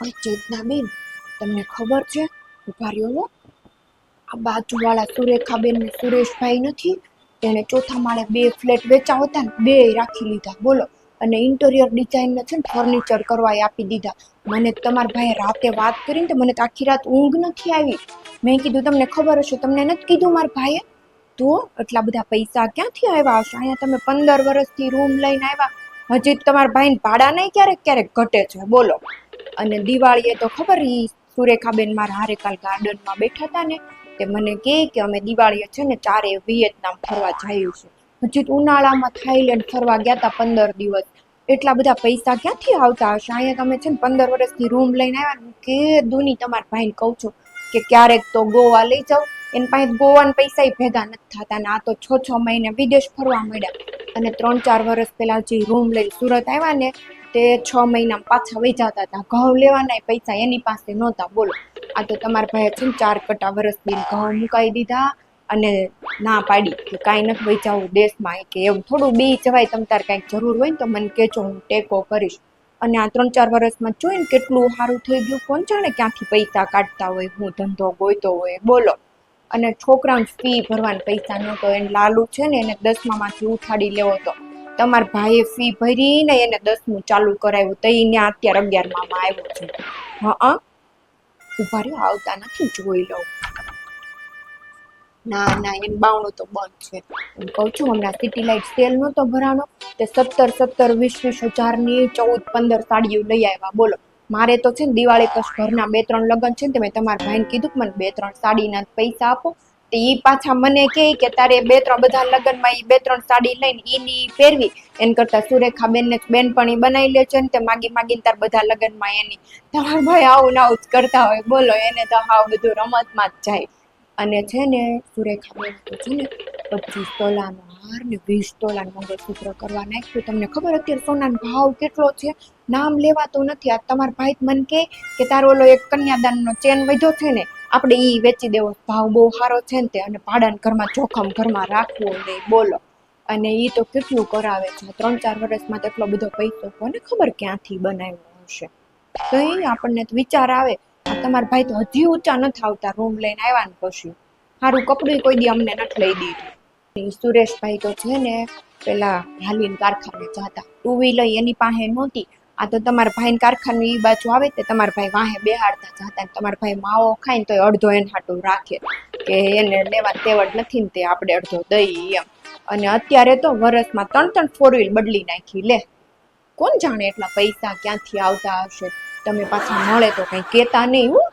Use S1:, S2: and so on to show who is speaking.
S1: પણ ચેતનાબેન તમને ખબર છે? ઊભા રહ્યો. આ બાજુવાળા સુરેખાબેન ને સુરેશભાઈ નથી, તેણે ચોથા માળે બે ફ્લેટ વેચાવ હતા ને, બે રાખી લીધા. બોલો, અને ઇન્ટિરિયર ડિઝાઇન છે ને, ફર્નિચર કરવા આપી દીધા. મને તમારા ભાઈએ રાતે વાત કરીને તો મને તો આખી રાત ઊંઘ નથી આવી. મેં કીધું, તમને ખબર હશે, તમને નથી કીધું મારા ભાઈએ? તો એટલા બધા પૈસા ક્યાંથી આવ્યા હશે? અહીંયા તમે પંદર વર્ષથી રૂમ લઈને આવ્યા. હજી તમારા ભાઈને ભાડા નહીં ક્યારેક ક્યારેક ઘટે છે. બોલો. અને દિવાળીએ તો ખબર ઈ સુરેખાબેન મારા હારેકાલ ગાર્ડનમાં બેઠા હતા ને તે મને કહે કે અમે દિવાળીએ છે ને ચારે વિયેતનામ ફરવા જઈએ છે. હજી ઉનાળામાં થાઈલેન્ડ ફરવા ગયા હતા પંદર દિવસ. એટલા બધા પૈસા ક્યાંથી આવતા હશે? અહીંયા તમે છે ને પંદર વર્ષથી રૂમ લઈને આવ્યા કે દુની તમારા ભાઈને કહું છું કે ક્યારેક તો ગોવા લઈ જાઓ. એની પાસે ગોવાના પૈસા ભેગા નથી થતા ને, આ તો છ છ મહિને વિદેશ ફરવા મળ્યા. અને ત્રણ ચાર વર્ષ પહેલા જે રૂમ લઈ સુરત આવ્યા ને તે છ મહિના પાછા વહી જતા હતા. ઘઉં લેવાના પૈસા એની પાસે નહોતા. બોલો, આ તો તમારા ભાઈ છે ને ચાર કટા વરસ બી ઘઉં મુકાઈ દીધા અને ના પાડી કે કાંઈ નથી વેચાવું દેશમાં. કે એવું થોડું બી જવાય, તમ તાર કાંઈક જરૂર હોય ને તો મને કહેજો, હું ટેકો કરીશ. અને આ ત્રણ ચાર વર્ષમાં જોઈને કેટલું સારું થઈ ગયું. કોણ જાણે ક્યાંથી પૈસા કાઢતા હોય, હું ધંધો ગોઈતો હોય. બોલો, અને છોકરાને ફી ભરવાના પૈસા નહોતો. એને લાલુ છે ને એને દસમામાંથી ઉઠાડી લેવો હતો. તમારા ભાઈએ ફી ભરીને એને દસમું ચાલુ કરાવ્યું તો એને અત્યારે અગિયારમાં આવ્યો છે. હા ઊભા રહ્યો, આવતા નથી, જોઈ લઉં. ના ના, એમ બાવણું તો બંધ છે. એમ કહું છું, હમણાં સિટી લાઇટ સેલ નહોતો ભરાનો તે સત્તર સત્તર, વીસ વીસ હજારની ચૌદ, પંદર સાડીઓ લઈ આવ્યા. બોલો, મારે તો છે ને દિવાળી તો ઘરના બે, ત્રણ લગ્ન છે ને તમે તમારા ભાઈને કીધું કે મને બે, ત્રણ સાડીના પૈસા આપો. એ પાછા મને કહે કે તારે બે ત્રણ બધા લગ્નમાં એ બે ત્રણ સાડી લઈને એની પહેરવી. એન કરતા સુરેખા બેનને જ એ બનાવી લે છે ને તે માગી માગીને તાર બધા લગ્નમાં એની તમારા ભાઈ આવું ના આવું કરતા હોય. બોલો, એને તો હાવ બધું રમતમાં જ જાય. અને છે ને સુરેખા બેન છે ને પચીસ તોલાનો હાર ને વીસ તોલાનું મંગળસૂત્ર કરવા નાખ્યું. તમને ખબર અત્યારે સોનાનો ભાવ કેટલો છે? નામ લેવાતો નથી. આ તમારા ભાઈ મન મને કહે કે તારો ઓલો એક કન્યાદાનનો ચેન વધ્યો છે ને આપણે ઈ વેચી દેવો. ભાવ બહુ સારો છે ને તે, અને ભાડાના ઘરમાં જોખમ ઘરમાં રાખવો નહીં બોલો. અને એ તો કેટલું કરાવે છે? ત્રણ ચાર વર્ષમાં તો એટલો બધો પૈસો કોને ખબર ક્યાંથી બનાવ્યો હશે? તો એ આપણને વિચાર આવે. તમારા ભાઈ તો હજી ઊંચા નથી આવતા રૂમ લઈને આવ્યા ને પછી. સારું કપડું કોઈ દી અમને નથી લઈ દીધું. સુરેશભાઈ તો છે ને, પેલા હાલીન કારખાને જતા. ટુ વ્હીલર એની પાસે નહોતી. આ તો તમારા ભાઈ કારખાનું એ બાજુ આવે તે તમારા ભાઈ વાહે બેહાડતા જતા તમારા ભાઈ માવો ખાઈને તો અડધો એને હાટું રાખે. કે એને લેવા તેવડ નથી ને તે આપણે અડધો દઈ એમ. અને અત્યારે તો વરસમાં ત્રણ ત્રણ ફોર વ્હીલ બદલી નાખી લે. કોણ જાણે એટલા પૈસા ક્યાંથી આવતા હશે? તમે પાછા મળે તો કઈ કહેતા નહીં હું.